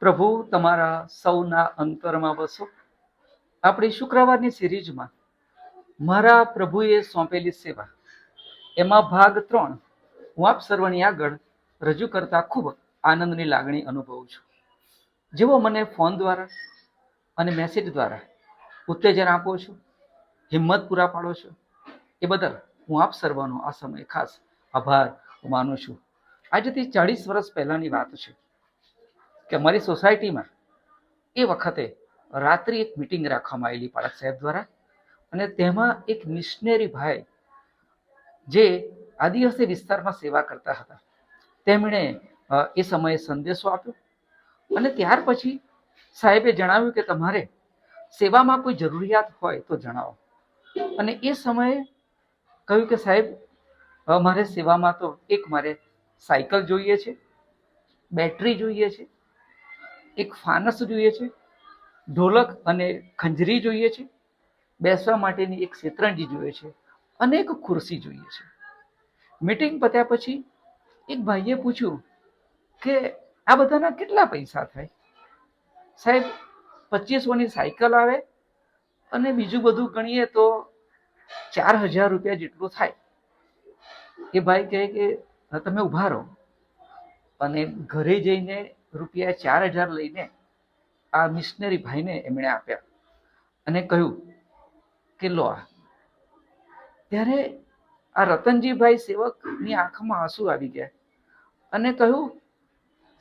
પ્રભુ, તમારા સૌના અંતરમાં વસો. આપણી શુક્રવારની સિરીઝમાં મારા પ્રભુએ સોંપેલી સેવા. એમાં ભાગ ત્રણ, હું આપ સર્વની આગળ રજૂ કરતા ખૂબ આનંદની લાગણી અનુભવું છું. જેવો મને ફોન દ્વારા અને મેસેજ દ્વારા ઉત્તેજન આપો છો, હિંમત પૂરા પાડો છો, એ બદલ હું આપ સર્વનો આ સમય ખાસ આભાર માનું છું. આજથી ચાળીસ વર્ષ પહેલાંની વાત છે. કે અમારી સોસાયટીમાં એ વખતે રાત્રિ એક મિટિંગ રાખવામાં આવેલી પાળક સાહેબ દ્વારા અને તેમાં એક મિશનરી ભાઈ જે આદિવાસી વિસ્તારમાં સેવા કરતા હતા, તેમણે એ સમયે સંદેશો આપ્યો અને ત્યાર પછી સાહેબે જણાવ્યું કે તમારે સેવામાં કોઈ જરૂરિયાત હોય તો જણાવો. અને એ સમયે કહ્યું કે સાહેબ મારે સેવામાં તો એક મારે સાયકલ જોઈએ છે, બેટરી જોઈએ છે એક ફાનસ જોઈએ છે, ઢોલક અને ખંજરી જોઈએ છે, બેસવા માટેની એક શેતરંજી જોઈએ છે અને એક ખુરશી જોઈએ છે. મીટિંગ પત્યા પછી એક ભાઈએ પૂછ્યું કે આ બધાના કેટલા પૈસા થાય? સાહેબ, પચીસોની સાયકલ આવે અને બીજું બધું ગણીએ તો ચાર હજાર રૂપિયા જેટલું થાય. એ ભાઈ કહે કે તમે ઊભા રહો. અને ઘરે જઈને રૂપિયા ચાર હજાર લઈને આ મિશનરી ભાઈને એમણે આપ્યા. અને કહ્યું કે, લો આ. ત્યારે આ રતનજીભાઈ સેવકની આંખમાં આંસુ આવી ગયા અને કહ્યું,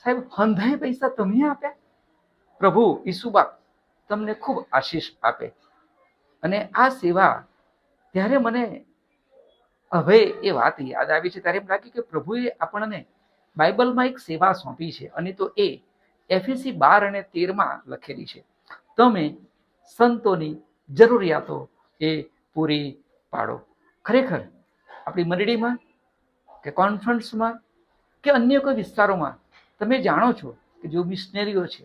સાહેબ હંધાય પૈસા તમે આપ્યા? પ્રભુ ઈસુબા તમને ખૂબ આશીષ આપે. અને આ સેવા ત્યારે મને હવે એ વાત યાદ આવી છે, ત્યારે એમ લાગ્યું કે પ્રભુએ આપણને બાઇબલમાં એક સેવા સોંપી છે અને તો એ એફએસી બાર અને તેરમાં લખેલી છે. તમે સંતોની જરૂરિયાતો એ પૂરી પાડો. ખરેખર આપણી મંડળીમાં કે કોન્ફરન્સમાં કે અન્ય કોઈ વિસ્તારોમાં તમે જાણો છો કે જો મિશનરીઓ છે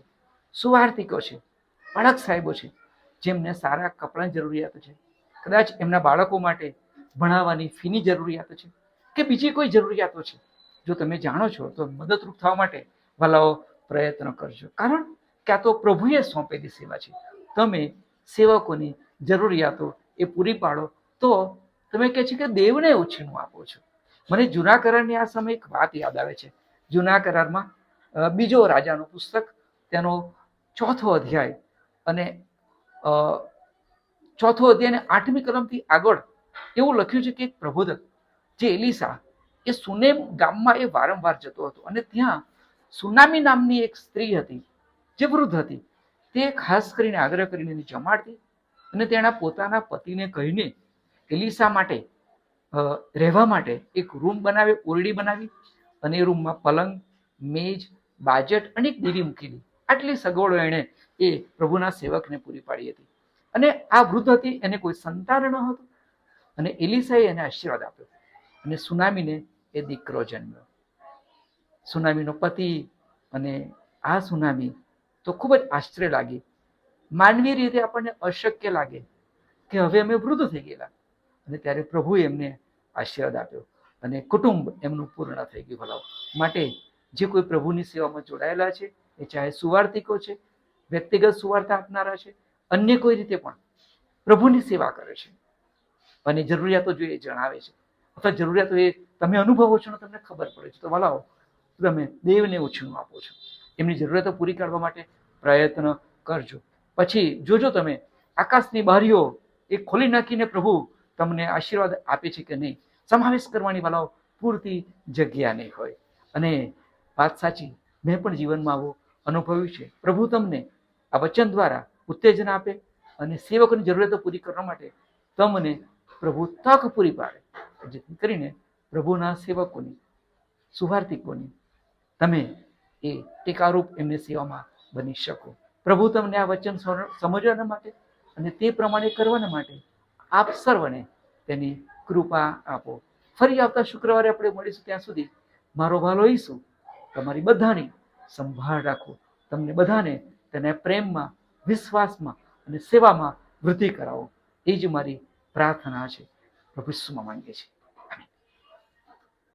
સુવાર્તિકો છે, બાળક સાહેબો છે, જેમને સારા કપડાની જરૂરિયાત છે, કદાચ એમના બાળકો માટે ભણાવવાની ફીની જરૂરિયાત છે કે બીજી કોઈ જરૂરિયાતો છે જો તમે જાણો છો, તો મદદરૂપ થવા માટે ભલાઓ પ્રયત્ન કરજો. કારણ કે આ તો પ્રભુએ સોંપેલી સેવા છે. તમે સેવકોની જરૂરિયાતો એ પૂરી પાડો, તો તમે કહે છે કે દેવને ઉછીનું આપો છો. મને જૂના કરારની આ સમય એક વાત યાદ આવે છે. જૂના કરારમાં બીજો રાજાનું પુસ્તક, તેનો ચોથો અધ્યાય અને ચોથો અધ્યાય આઠમી કલમથી આગળ એવું લખ્યું છે કે એક પ્રબોધક, જે એલિસા એ સુનેમ ગામમાં એ વારંવાર જતો હતો. અને ત્યાં સુનામી નામની એક સ્ત્રી હતી, જે વૃદ્ધ હતી. તે ખાસ કરીને આગ્રહ કરીને એને જમાડતી અને તેના પોતાના પતિને કહીને એલિસા માટે રહેવા માટે એક રૂમ બનાવી, ઓરડી બનાવી અને એ રૂમમાં પલંગ, મેજ, બાજટ અને એક દેવી મૂકેલી આટલી સગવડો એણે એ પ્રભુના સેવકને પૂરી પાડી હતી. અને આ વૃદ્ધ હતી, એને કોઈ સંતાન ન હતું. અને એલિસાએ એને આશીર્વાદ આપ્યો. અને સુનામીને એ દીકરો જન્મ્યો. સુનામીનો પતિ અને આ સુનામી તો ખૂબ જ આશ્ચર્ય લાગી. માનવી રીતે આપણને અશક્ય લાગે કે હવે અમે વૃદ્ધ થઈ ગયેલા. અને ત્યારે પ્રભુએ એમને આશીર્વાદ આપ્યો અને કુટુંબ એમનું પૂર્ણ થઈ ગયું ભલાવ માટે જે કોઈ પ્રભુની સેવામાં જોડાયેલા છે, એ ચાહે સુવાર્થિકો છે, વ્યક્તિગત સુવાર્તા આપનારા છે, અન્ય કોઈ રીતે પણ પ્રભુની સેવા કરે છે. અને જરૂરિયાતો જો એ જણાવે છે, અથવા જરૂરિયાતો એ તમે અનુભવો છો ને તમને ખબર પડે છે. તો ભલાઓ તમે દેવને ઓછું આપો છો. એમની જરૂરિયાતો પૂરી કરવા માટે પ્રયત્ન કરજો. પછી જોજો તમે, આકાશની બારીઓ એ ખોલી નાખીને પ્રભુ તમને આશીર્વાદ આપે છે કે નહીં? સમાવેશ કરવાની વાલાઓ પૂરતી જગ્યા નહીં હોય. અને વાત સાચી, મેં પણ જીવનમાં આવો અનુભવ્યું છે. પ્રભુ તમને આ વચન દ્વારા ઉત્તેજન આપે અને સેવકોની જરૂરિયાતો પૂરી કરવા માટે તમને પ્રભુ તક પૂરી પાડે. જેથી કરીને પ્રભુના સેવકોની સુવાર્તિકોની તમે એ ટેકારૂપ એમની સેવામાં બની શકો. પ્રભુ તમને આ વચન સમજવાના માટે અને તે પ્રમાણે કરવાના માટે આપ સર્વને તેની કૃપા આપો. ફરી આવતા શુક્રવારે આપણે મળીશું ત્યાં સુધી. મારો ભાલો ઈસુ, તમારી બધાની સંભાળ રાખો. તમને બધાને તેને પ્રેમમાં, વિશ્વાસમાં અને સેવામાં વૃદ્ધિ કરાવો. એ જ મારી પ્રાર્થના છે. પ્રભુ શું માંગે છે